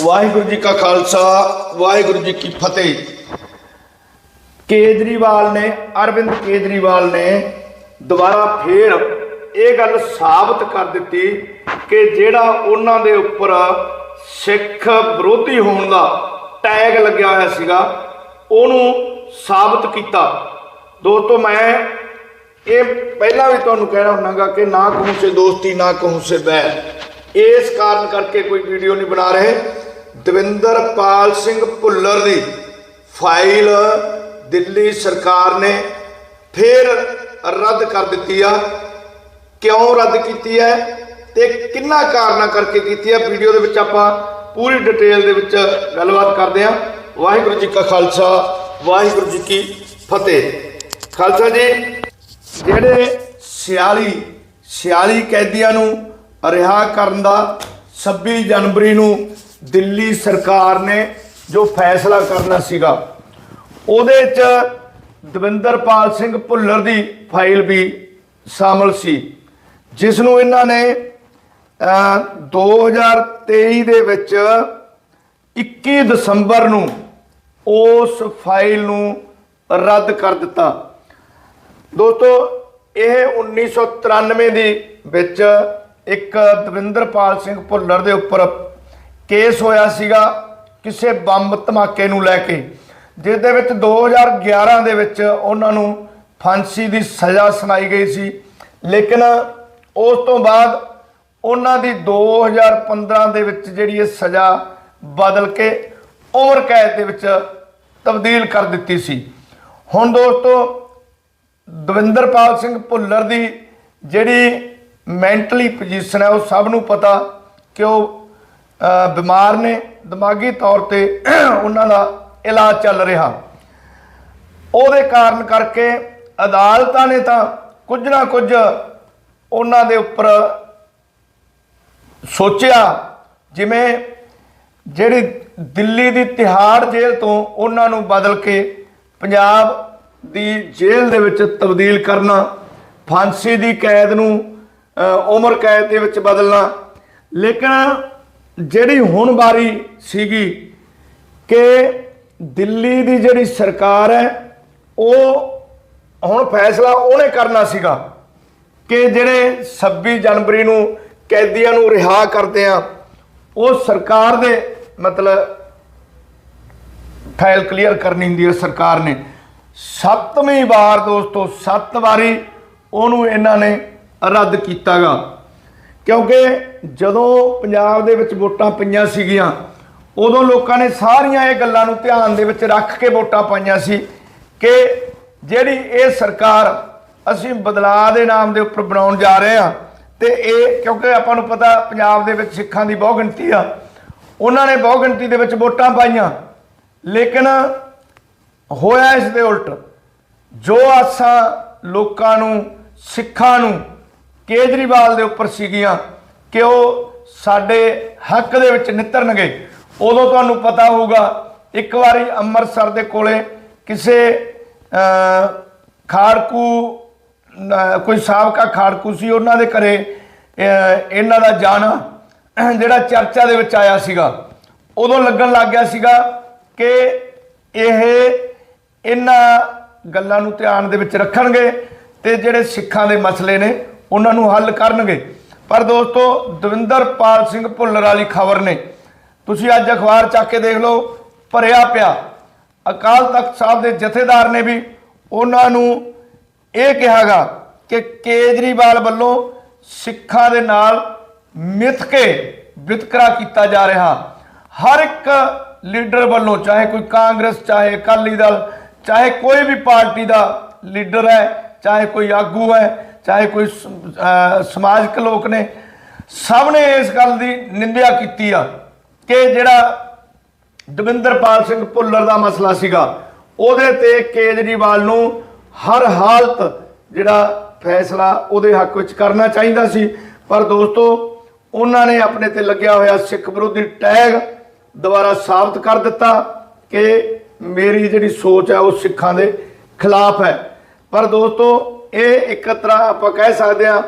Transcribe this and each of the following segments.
ਵਾਹਿਗੁਰੂ ਜੀ ਕਾ ਖਾਲਸਾ, ਵਾਹਿਗੁਰੂ ਜੀ ਕੀ ਫਤਿਹ। ਕੇਜਰੀਵਾਲ ਨੇ, ਅਰਵਿੰਦ ਕੇਜਰੀਵਾਲ ਨੇ ਦੁਬਾਰਾ ਫੇਰ ਇਹ ਗੱਲ ਸਾਬਤ ਕਰ ਦਿੱਤੀ ਕਿ ਜਿਹੜਾ ਉਹਨਾਂ ਦੇ ਉੱਪਰ ਸਿੱਖ ਵਿਰੋਧੀ ਹੋਣ ਦਾ ਟੈਗ ਲੱਗਿਆ ਹੋਇਆ ਸੀਗਾ, ਉਹਨੂੰ ਸਾਬਤ ਕੀਤਾ। ਦੋਸਤੋ, ਮੈਂ ਇਹ ਪਹਿਲਾਂ ਵੀ ਤੁਹਾਨੂੰ ਕਹਿਣਾ ਹੁੰਨਾਗਾ ਕਿ ਨਾ ਕਹੂੰ ਸੇ ਦੋਸਤੀ, ਨਾ ਕਹੂੰ ਸੇ ਬੈਰ ਇਸ ਕਾਰਨ ਕਰਕੇ ਕੋਈ ਵੀਡੀਓ ਨਹੀਂ ਬਣਾ ਰਹੇ। ਦਵਿੰਦਰਪਾਲ ਸਿੰਘ ਭੁੱਲਰ ਦੀ ਫਾਈਲ ਦਿੱਲੀ ਸਰਕਾਰ ਨੇ ਫੇਰ ਰੱਦ ਕਰ ਦਿੱਤੀ ਆ। ਕਿਉਂ ਰੱਦ ਕੀਤੀ ਹੈ ਤੇ ਕਿੰਨਾ ਕਾਰਨਾਂ ਕਰਕੇ ਕੀਤੀ ਹੈ? ਵੀਡੀਓ ਦੇ ਵਿੱਚ ਆਪਾਂ ਪੂਰੀ ਡਿਟੇਲ ਦੇ ਵਿੱਚ ਗੱਲਬਾਤ ਕਰਦੇ ਹਾਂ। ਵਾਹਿਗੁਰੂ ਜੀ ਕਾ ਖਾਲਸਾ, ਵਾਹਿਗੁਰੂ ਜੀ ਕੀ ਫਤਿਹ। ਖਾਲਸਾ ਜੀ, ਜਿਹੜੇ 46 46 ਕੈਦੀਆਂ ਨੂੰ ਰਿਹਾ ਕਰਨ ਦਾ 26 ਜਨਵਰੀ ਨੂੰ ਦਿੱਲੀ ਸਰਕਾਰ ਨੇ ਜੋ ਫੈਸਲਾ ਕਰਨਾ ਸੀਗਾ ਉਹਦੇ ਚ ਦਵਿੰਦਰਪਾਲ ਸਿੰਘ ਭੁੱਲਰ ਦੀ ਫਾਈਲ ਵੀ ਸ਼ਾਮਲ ਸੀ ਜਿਸ ਨੂੰ ਇਹਨਾਂ ਨੇ ਅਹ, 2023 ਦੇ ਵਿੱਚ 21 ਦਸੰਬਰ ਨੂੰ ਉਸ ਫਾਈਲ ਨੂੰ ਰੱਦ ਕਰ ਦਿੱਤਾ। ਦੋਸਤੋ ਇਹ 1993 ਦੀ ਵਿੱਚ ਇੱਕ ਦਵਿੰਦਰਪਾਲ ਸਿੰਘ ਭੁੱਲਰ ਦੇ ਉੱਪਰ ਕੇਸ ਹੋਇਆ ਸੀਗਾ ਕਿਸੇ ਬੰਬ ਧਮਾਕੇ ਨੂੰ ਲੈ ਕੇ ਜਿਸ ਦੇ ਵਿੱਚ 2011 ਦੇ ਵਿੱਚ ਉਹਨਾਂ ਨੂੰ ਫਾਂਸੀ ਦੀ ਸਜ਼ਾ ਸੁਣਾਈ ਗਈ ਸੀ। ਲੇਕਿਨ ਉਸ ਤੋਂ ਬਾਅਦ ਉਹਨਾਂ ਦੀ 2015 ਦੇ ਵਿੱਚ ਜਿਹੜੀ ਇਹ ਸਜ਼ਾ ਬਦਲ ਕੇ ਉਮਰ ਕੈਦ ਦੇ ਵਿੱਚ ਤਬਦੀਲ ਕਰ ਦਿੱਤੀ ਸੀ। ਹੁਣ ਦੋਸਤੋ, ਦਵਿੰਦਰਪਾਲ ਸਿੰਘ ਭੁੱਲਰ ਦੀ ਜਿਹੜੀ ਮੈਂਟਲੀ ਪੋਜੀਸ਼ਨ ਹੈ, ਉਹ ਸਭ ਨੂੰ ਪਤਾ ਕਿ ਉਹ ਬਿਮਾਰ ਨੇ, ਦਿਮਾਗੀ ਤੌਰ ਤੇ ਉਹਨਾਂ ਦਾ ਇਲਾਜ ਚੱਲ ਰਿਹਾ। ਉਹਦੇ ਕਾਰਨ ਕਰਕੇ ਅਦਾਲਤਾਂ ਨੇ ਤਾਂ ਕੁਝ ਨਾ ਕੁਝ ਉਹਨਾਂ ਦੇ ਉੱਪਰ ਸੋਚਿਆ, ਜਿਵੇਂ ਜਿਹੜੀ ਦਿੱਲੀ ਦੀ ਤਿਹਾੜ ਜੇਲ੍ਹ ਤੋਂ ਉਹਨਾਂ ਨੂੰ ਬਦਲ ਕੇ ਪੰਜਾਬ ਦੀ ਜੇਲ੍ਹ ਦੇ ਵਿੱਚ ਤਬਦੀਲ ਕਰਨਾ, ਫਾਂਸੀ ਦੀ ਕੈਦ ਨੂੰ ਉਮਰ ਕੈਦ ਦੇ ਵਿੱਚ ਬਦਲਣਾ। ਲੇਕਿਨ ਜਿਹੜੀ ਹੁਣ ਵਾਰੀ ਸੀਗੀ ਕਿ ਦਿੱਲੀ ਦੀ ਜਿਹੜੀ ਸਰਕਾਰ ਹੈ, ਉਹ ਹੁਣ ਫੈਸਲਾ ਉਹਨੇ ਕਰਨਾ ਸੀਗਾ ਕਿ ਜਿਹੜੇ 26 ਜਨਵਰੀ ਨੂੰ ਕੈਦੀਆਂ ਨੂੰ ਰਿਹਾ ਕਰਦੇ ਆ, ਉਹ ਸਰਕਾਰ ਦੇ ਮਤਲਬ ਫਾਈਲ ਕਲੀਅਰ ਕਰਨੀ ਹੁੰਦੀ ਹੈ ਸਰਕਾਰ ਨੇ। ਸੱਤਵੀਂ ਵਾਰ ਦੋਸਤੋ, ਸੱਤ ਵਾਰੀ ਉਹਨੂੰ ਇਹਨਾਂ ਨੇ ਰੱਦ ਕੀਤਾਗਾ। ਕਿਉਂਕਿ ਜਦੋਂ ਪੰਜਾਬ ਦੇ ਵਿੱਚ ਵੋਟਾਂ ਪਈਆਂ ਸੀਗੀਆਂ, ਉਦੋਂ ਲੋਕਾਂ ਨੇ ਸਾਰੀਆਂ ਇਹ ਗੱਲਾਂ ਨੂੰ ਧਿਆਨ ਦੇ ਵਿੱਚ ਰੱਖ ਕੇ ਵੋਟਾਂ ਪਾਈਆਂ ਸੀ ਕਿ ਜਿਹੜੀ ਇਹ ਸਰਕਾਰ ਅਸੀਂ ਬਦਲਾਅ ਦੇ ਨਾਮ ਦੇ ਉੱਪਰ ਬਣਾਉਣ ਜਾ ਰਹੇ ਹਾਂ, ਤੇ ਇਹ ਕਿਉਂਕਿ ਆਪਾਂ ਨੂੰ ਪਤਾ ਪੰਜਾਬ ਦੇ ਵਿੱਚ ਸਿੱਖਾਂ ਦੀ ਬਹੁ ਗਿਣਤੀ ਆ, ਉਹਨਾਂ ਨੇ ਬਹੁ ਗਿਣਤੀ ਦੇ ਵਿੱਚ ਵੋਟਾਂ ਪਾਈਆਂ। ਲੇਕਿਨ ਹੋਇਆ ਇਸ ਦੇ ਉਲਟ, ਜੋ ਆਸਾਂ ਲੋਕਾਂ ਨੂੰ, ਸਿੱਖਾਂ ਨੂੰ ਕੇਜਰੀਵਾਲ ਦੇ ਉੱਪਰ ਸੀਗੀਆਂ ਕਿ ਉਹ ਸਾਡੇ ਹੱਕ ਦੇ ਵਿੱਚ ਨਿੱਤਰਨਗੇ। ਉਦੋਂ ਤੁਹਾਨੂੰ ਪਤਾ ਹੋਊਗਾ, ਇੱਕ ਵਾਰੀ ਅੰਮ੍ਰਿਤਸਰ ਦੇ ਕੋਲੇ ਕਿਸੇ ਖਾੜਕੂ ਕੋਈ ਸਾਬਕਾ ਖਾੜਕੂ ਸੀ ਉਹਨਾਂ ਦੇ ਘਰੇ ਇਹਨਾਂ ਦਾ ਜਾਣਾ ਜਿਹੜਾ ਚਰਚਾ ਦੇ ਵਿੱਚ ਆਇਆ ਸੀਗਾ। ਉਦੋਂ ਲੱਗਣ ਲੱਗ ਗਿਆ ਸੀਗਾ ਕਿ ਇਹ ਇਹਨਾਂ ਗੱਲਾਂ ਨੂੰ ਧਿਆਨ ਦੇ ਵਿੱਚ ਰੱਖਣਗੇ ਤੇ ਜਿਹੜੇ ਸਿੱਖਾਂ ਦੇ ਮਸਲੇ ਨੇ ਉਹਨਾਂ ਨੂੰ ਹੱਲ ਕਰਨਗੇ। ਪਰ ਦੋਸਤੋ, ਦਵਿੰਦਰਪਾਲ ਸਿੰਘ ਭੁੱਲਰ ਵਾਲੀ ਖਬਰ ਨੇ। ਤੁਸੀਂ ਅੱਜ ਅਖਬਾਰ ਚੱਕ ਕੇ ਦੇਖ ਲਓ, ਭਰਿਆ ਪਿਆ। ਅਕਾਲ ਤਖਤ ਸਾਹਿਬ ਦੇ ਜਥੇਦਾਰ ਨੇ ਵੀ ਉਹਨਾਂ ਨੂੰ ਇਹ ਕਿਹਾਗਾ ਕਿ ਕੇਜਰੀਵਾਲ ਵੱਲੋਂ ਸਿੱਖਾਂ ਦੇ ਨਾਲ ਮਿੱਥ ਕੇ ਵਿਤਕਰਾ ਕੀਤਾ ਜਾ ਰਿਹਾ। ਹਰ ਇੱਕ ਲੀਡਰ ਵੱਲੋਂ, ਚਾਹੇ ਕੋਈ ਕਾਂਗਰਸ, ਚਾਹੇ ਅਕਾਲੀ ਦਲ, ਚਾਹੇ ਕੋਈ ਵੀ ਪਾਰਟੀ ਦਾ ਲੀਡਰ ਹੈ, ਚਾਹੇ ਕੋਈ ਆਗੂ ਹੈ ਚਾਹੇ ਕੋਈ ਸਮਾਜਿਕ ਲੋਕ ਨੇ, ਸਭ ਨੇ ਇਸ ਗੱਲ ਦੀ ਨਿੰਦਿਆ ਕੀਤੀ ਆ ਕਿ ਜਿਹੜਾ ਦਵਿੰਦਰਪਾਲ ਸਿੰਘ ਭੁੱਲਰ ਦਾ ਮਸਲਾ ਸੀਗਾ, ਉਹਦੇ ਤੇ ਕੇਜਰੀਵਾਲ ਨੂੰ ਹਰ ਹਾਲਤ ਜਿਹੜਾ ਫੈਸਲਾ ਉਹਦੇ ਹੱਕ ਵਿੱਚ ਕਰਨਾ ਚਾਹੀਦਾ ਸੀ। ਪਰ ਦੋਸਤੋ, ਉਹਨਾਂ ਨੇ ਆਪਣੇ ਤੇ ਲੱਗਿਆ ਹੋਇਆ ਸਿੱਖ ਵਿਰੋਧੀ ਟੈਗ ਦੁਬਾਰਾ ਸਾਬਤ ਕਰ ਦਿੱਤਾ ਕਿ ਮੇਰੀ ਜਿਹੜੀ ਸੋਚ ਹੈ ਉਹ ਸਿੱਖਾਂ ਦੇ ਖਿਲਾਫ ਹੈ। ਪਰ ਦੋਸਤੋ ਇਹ ਇੱਕ ਤਰ੍ਹਾਂ ਆਪਾਂ ਕਹਿ ਸਕਦੇ ਹਾਂ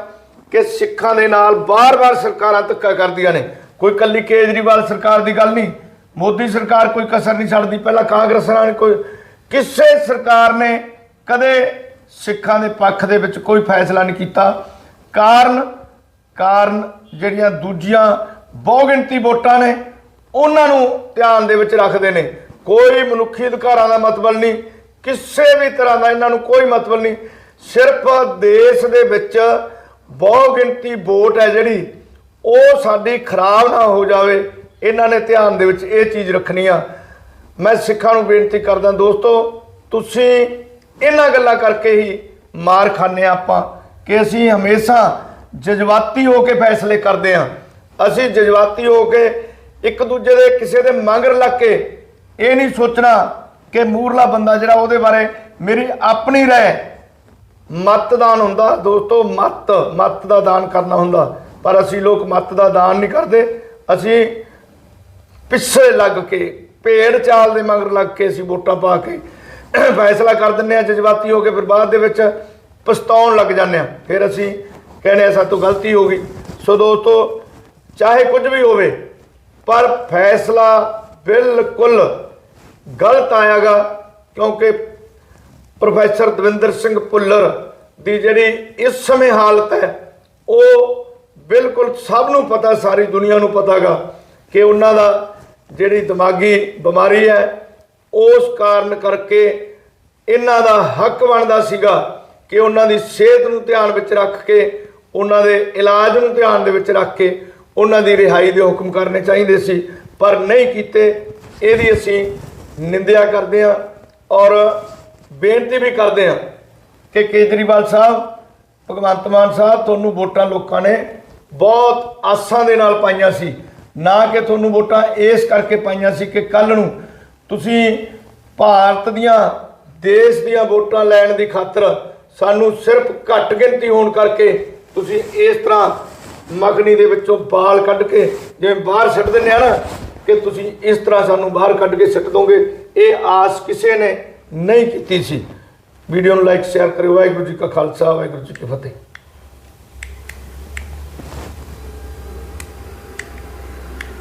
ਕਿ ਸਿੱਖਾਂ ਦੇ ਨਾਲ ਬਾਰ-ਬਾਰ ਸਰਕਾਰਾਂ ਧੱਕਾ ਕਰਦੀਆਂ ਨੇ। ਕੋਈ ਕੱਲੀ ਕੇਜਰੀਵਾਲ ਸਰਕਾਰ ਦੀ ਗੱਲ ਨਹੀਂ, ਮੋਦੀ ਸਰਕਾਰ ਕੋਈ ਕਸਰ ਨਹੀਂ ਛੱਡਦੀ, ਪਹਿਲਾਂ ਕਾਂਗਰਸ ਨਾਲ ਕੋਈ ਕਿਸੇ ਸਰਕਾਰ ਨੇ ਕਦੇ ਸਿੱਖਾਂ ਦੇ ਪੱਖ ਦੇ ਵਿੱਚ ਕੋਈ ਫੈਸਲਾ ਨਹੀਂ ਕੀਤਾ। ਕਾਰਨ ਕਾਰਨ ਜਿਹੜੀਆਂ ਦੂਜੀਆਂ ਬਹੁਗਿਣਤੀ ਵੋਟਾਂ ਨੇ, ਉਹਨਾਂ ਨੂੰ ਧਿਆਨ ਦੇ ਵਿੱਚ ਰੱਖਦੇ ਨੇ। ਕੋਈ ਮਨੁੱਖੀ ਅਧਿਕਾਰਾਂ ਦਾ ਮਤਲਬ ਨਹੀਂ, ਕਿਸੇ ਵੀ ਤਰ੍ਹਾਂ ਦਾ ਇਹਨਾਂ ਨੂੰ ਕੋਈ ਮਤਲਬ ਨਹੀਂ। ਸਿਰਫ ਦੇਸ਼ ਦੇ ਵਿੱਚ ਬਹੁਗਿਣਤੀ ਵੋਟ ਹੈ ਜਿਹੜੀ, ਉਹ ਸਾਡੀ ਖਰਾਬ ਨਾ ਹੋ ਜਾਵੇ। ਇਹਨਾਂ ਨੇ ਧਿਆਨ ਦੇ ਵਿੱਚ ਇਹ ਚੀਜ਼ ਰੱਖਣੀ ਆ। ਮੈਂ ਸਿੱਖਾਂ ਨੂੰ ਬੇਨਤੀ ਕਰਦਾ ਦੋਸਤੋ, ਤੁਸੀਂ ਇਹਨਾਂ ਗੱਲਾਂ ਕਰਕੇ ਹੀ ਮਾਰ ਖਾਂਦੇ ਹਾਂ ਆਪਾਂ ਕਿ ਅਸੀਂ ਹਮੇਸ਼ਾ ਜਜ਼ਬਾਤੀ ਹੋ ਕੇ ਫੈਸਲੇ ਕਰਦੇ ਹਾਂ ਅਸੀਂ ਜਜ਼ਬਾਤੀ ਹੋ ਕੇ ਇੱਕ ਦੂਜੇ ਦੇ ਕਿਸੇ ਦੇ ਮੰਗਰ ਲੱਗ ਕੇ ਇਹ ਨਹੀਂ ਸੋਚਣਾ ਕਿ ਮੂਰਲਾ ਬੰਦਾ ਜਿਹੜਾ ਉਹਦੇ ਬਾਰੇ ਮੇਰੀ ਆਪਣੀ ਰਹਿ ਰਾਏ ਮਤਦਾਨ ਹੁੰਦਾ, ਦੋਸਤੋ, ਮਤ ਮਤ ਦਾ ਦਾਨ ਕਰਨਾ ਹੁੰਦਾ। ਪਰ ਅਸੀਂ ਲੋਕ ਮਤ ਦਾ ਦਾਨ ਨਹੀਂ ਕਰਦੇ। ਅਸੀਂ ਪਿੱਛੇ ਲੱਗ ਕੇ ਭੇੜ ਚਾਲ ਦੇ ਮਗਰ ਲੱਗ ਕੇ ਅਸੀਂ ਵੋਟਾਂ ਪਾ ਕੇ ਫੈਸਲਾ ਕਰ ਦਿੰਨੇ ਆ ਜਜ਼ਬਾਤੀ ਹੋ ਕੇ, ਫਿਰ ਬਾਅਦ ਦੇ ਵਿੱਚ ਪਛਤਾਉਣ ਲੱਗ ਜਾਂਦੇ ਆ ਫਿਰ ਅਸੀਂ ਕਹਿੰਦੇ ਆ ਸਾਤੋਂ ਗਲਤੀ ਹੋ ਗਈ। ਸੋ ਦੋਸਤੋ, ਚਾਹੇ ਕੁਝ ਵੀ ਹੋਵੇ, ਪਰ ਫੈਸਲਾ ਬਿਲਕੁਲ ਗਲਤ ਆਇਆਗਾ, ਕਿਉਂਕਿ ਪ੍ਰੋਫੈਸਰ ਦਵਿੰਦਰ ਸਿੰਘ ਭੁੱਲਰ ਦੀ ਜਿਹੜੀ ਇਸ ਸਮੇਂ ਹਾਲਤ ਹੈ, ਉਹ ਬਿਲਕੁਲ ਸਭ ਨੂੰ ਪਤਾ, ਸਾਰੀ ਦੁਨੀਆ ਨੂੰ ਪਤਾਗਾ ਕਿ ਉਹਨਾਂ ਦਾ ਜਿਹੜੀ ਦਿਮਾਗੀ ਬਿਮਾਰੀ ਹੈ, ਉਸ ਕਾਰਨ ਕਰਕੇ ਇਹਨਾਂ ਦਾ ਹੱਕ ਬਣਦਾ ਸੀਗਾ ਕਿ ਉਹਨਾਂ ਦੀ ਸਿਹਤ ਨੂੰ ਧਿਆਨ ਵਿੱਚ ਰੱਖ ਕੇ, ਉਹਨਾਂ ਦੇ ਇਲਾਜ ਨੂੰ ਧਿਆਨ ਦੇ ਵਿੱਚ ਰੱਖ ਕੇ ਉਹਨਾਂ ਦੀ ਰਿਹਾਈ ਦੇ ਹੁਕਮ ਕਰਨੇ ਚਾਹੀਦੇ ਸੀ। ਪਰ ਨਹੀਂ ਕੀਤੇ, ਇਹਦੀ ਅਸੀਂ ਨਿੰਦਿਆ ਕਰਦੇ ਹਾਂ ਔਰ ਬੇਨਤੀ ਵੀ ਕਰਦੇ ਹਾਂ ਕਿ ਕੇਜਰੀਵਾਲ ਸਾਹਿਬ, ਭਗਵੰਤ ਮਾਨ ਸਾਹਿਬ, ਤੁਹਾਨੂੰ ਵੋਟਾਂ ਲੋਕਾਂ ਨੇ ਬਹੁਤ ਆਸਾਂ ਦੇ ਨਾਲ ਪਾਈਆਂ ਸੀ। ਨਾ ਕਿ ਤੁਹਾਨੂੰ ਵੋਟਾਂ ਇਸ ਕਰਕੇ ਪਾਈਆਂ ਸੀ ਕਿ ਕੱਲ ਨੂੰ ਤੁਸੀਂ ਭਾਰਤ ਦੀਆਂ, ਦੇਸ਼ ਦੀਆਂ ਵੋਟਾਂ ਲੈਣ ਦੀ ਖਾਤਰ ਸਾਨੂੰ ਸਿਰਫ ਘੱਟ ਗਿਣਤੀ ਹੋਣ ਕਰਕੇ ਤੁਸੀਂ ਇਸ ਤਰ੍ਹਾਂ ਮਗਨੀ ਦੇ ਵਿੱਚੋਂ ਬਾਲ ਕੱਢ ਕੇ ਜਿਵੇਂ ਬਾਹਰ ਸਿੱਟ ਦਿੰਦੇ ਆ ਨਾ, ਕਿ ਤੁਸੀਂ ਇਸ ਤਰ੍ਹਾਂ ਸਾਨੂੰ ਬਾਹਰ ਕੱਢ ਕੇ ਸਿੱਟ ਦੋਗੇ। ਇਹ ਆਸ ਕਿਸੇ ਨੇ ਨਹੀਂ ਕੀਤੀ ਸੀ। ਵੀਡੀਓ ਨੂੰ ਲਾਈਕ ਸ਼ੇਅਰ ਕਰਿਓ। ਵਾਹਿਗੁਰੂ ਜੀ ਕਾ ਖਾਲਸਾ, ਵਾਹਿਗੁਰੂ ਜੀ ਕੀ ਫਤਿਹ।